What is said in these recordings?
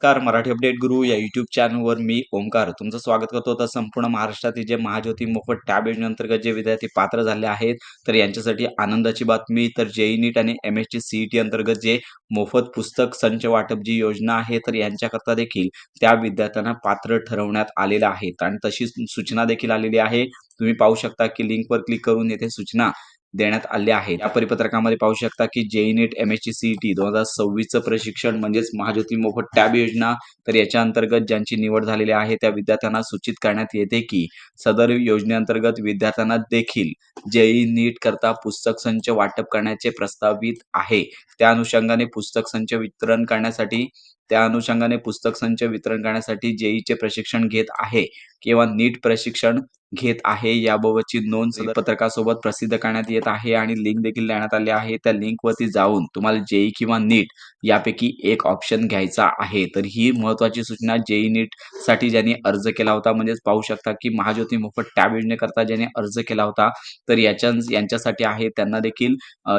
नमस्कार मराठी अपडेट गुरु या युट्यूब चॅनलवर मी ओमकार तुमचं स्वागत करतो तर संपूर्ण महाराष्ट्रातील जे महाज्योती मोफत टॅब योजनेअंतर्गत जे विद्यार्थी पात्र झाले आहेत तर यांच्यासाठी आनंदाची बातमी. तर जेई नीट आणि एम एस टी सीईटी अंतर्गत जे मोफत पुस्तक संच वाटप जी योजना आहे तर यांच्याकरता देखील त्या विद्यार्थ्यांना पात्र ठरवण्यात आलेलं आहे. आणि तशी सूचना देखील आलेली आहे. तुम्ही पाहू शकता की लिंकवर क्लिक करून येथे सूचना देण्यात आले आहे. या परिपत्रकामध्ये पाहू शकता की JEE NEET M S T CET दोन हजार सव्वीसचं प्रशिक्षण म्हणजेच महाज्योती मोफत टॅब योजना तर याच्या अंतर्गत ज्यांची निवड झालेली आहे त्या विद्यार्थ्यांना सूचित करण्यात येते की सदर योजनेअंतर्गत विद्यार्थ्यांना देखील जेई नीट करता पुस्तक संच वाटप करण्याचे प्रस्तावित आहे. त्या अनुषंगाने पुस्तक संच वितरण करण्यासाठी त्या अनुषंगाने पुस्तक संच वितरण करण्यासाठी जेईचे प्रशिक्षण घेत आहे किंवा नीट प्रशिक्षण घेत आहे. याबाबतची नोंद पत्रकासोबत प्रसिद्ध करण्यात येत आहे आणि लिंक देखील देण्यात आली आहे. त्या लिंक वरती जाऊन तुम्हाला जेई किंवा नीट यापैकी एक ऑप्शन घ्यायचा आहे. तर ही महत्वाची सूचना जेई नीटसाठी ज्यांनी अर्ज केला होता म्हणजेच पाहू शकता की महाज्योती मोफत टॅब योजनेकरता ज्यांनी अर्ज केला होता तर याच्या यांच्यासाठी आहे. त्यांना देखील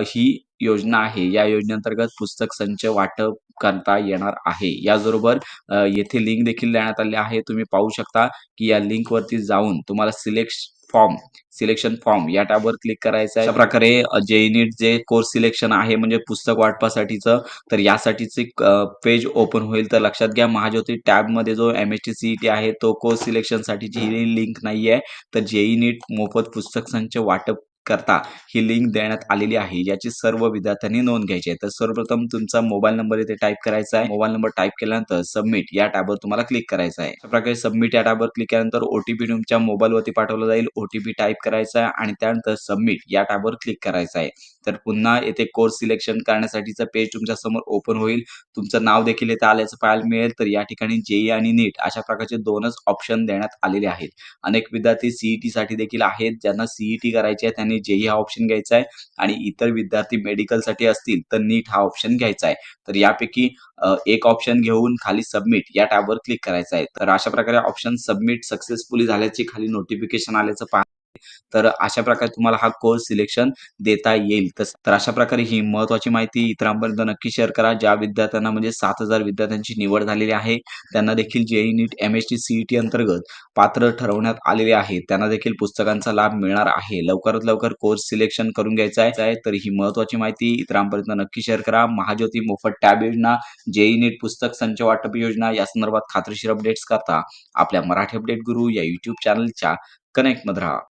ही योजना आहे. या योजनेअंतर्गत पुस्तक संच वाटप करता येणार आहे. याचबरोबर येथे लिंक देखील देण्यात आली आहे. तुम्ही पाहू शकता की या लिंक वरती जाऊन तुम्हाला सिलेक्ट फॉर्म सिलेक्शन फॉर्म या टॅबवर क्लिक करायचं आहे. अशा प्रकारे जे नीट जे कोर्स सिलेक्शन आहे म्हणजे पुस्तक वाटपासाठीचं तर यासाठीचे पेज ओपन होईल. तर लक्षात घ्या महाज्योती टॅबमध्ये जो एम एस टी सीईटी आहे तो कोर्स सिलेक्शन साठीची ही लिंक नाहीये. तर जेई नीट मोफत पुस्तक संच वाटप करता ही लिंक देण्यात आलेली आहे. याची सर्व विद्यार्थ्यांनी नोंद घ्यायची आहे. तर सर्वप्रथम तुमचा मोबाईल नंबर इथे टाईप करायचा आहे. मोबाईल नंबर टाईप केल्यानंतर सबमिट या टॅबवर तुम्हाला क्लिक करायचं आहे. अशा प्रकारे सबमिट या टॅबवर क्लिक केल्यानंतर ओटीपी तुमच्या मोबाईलवरती पाठवला जाईल. ओटीपी टाईप करायचा आहे आणि त्यानंतर सबमिट या टॅबवर क्लिक करायचं आहे. तर पुन्हा येथे कोर्स सिलेक्शन करण्यासाठीचं पेज तुमच्यासमोर ओपन होईल. तुमचं नाव देखील येथे आल्याचं पाहायला मिळेल. तर या ठिकाणी जेई आणि नीट अशा प्रकारचे दोनच ऑप्शन देण्यात आलेले आहेत. अनेक विद्यार्थी सीईटी साठी देखील आहेत. ज्यांना सीईटी करायची आहे त्यांनी जेई हा ऑप्शन घ्यायचा आहे. आणि इतर विद्यार्थी मेडिकलसाठी असतील तर नीट हा ऑप्शन घ्यायचा आहे. तर यापैकी एक ऑप्शन घेऊन खाली सबमिट या टॅबवर क्लिक करायचं आहे. तर अशा प्रकारे ऑप्शन सबमिट सक्सेसफुली झाल्याची खाली नोटिफिकेशन आल्याचं पहा तर अशा प्रकारे तुम्हाला हा कोर्स सिलेक्शन देता येईल. तर अशा प्रकारे ही महत्वाची माहिती इतरांपर्यंत नक्की शेअर करा. ज्या विद्यार्थ्यांना म्हणजे सात हजार विद्यार्थ्यांची निवड झालेली आहे त्यांना देखील JEE NEET M S T CET अंतर्गत पात्र ठरवण्यात आलेले आहे. त्यांना देखील पुस्तकांचा लाभ मिळणार आहे. लवकरात लवकर कोर्स सिलेक्शन करून घ्यायचा आहे. तर ही महत्वाची माहिती इतरांपर्यंत नक्की शेअर करा. महाज्योती मोफत टॅब योजना जेई नीट पुस्तक संच वाटप योजना या संदर्भात खात्रीशीर अपडेट्स करता आपल्या मराठी अपडेट गुरु या युट्यूब चॅनलच्या कनेक्टमध्ये राहा.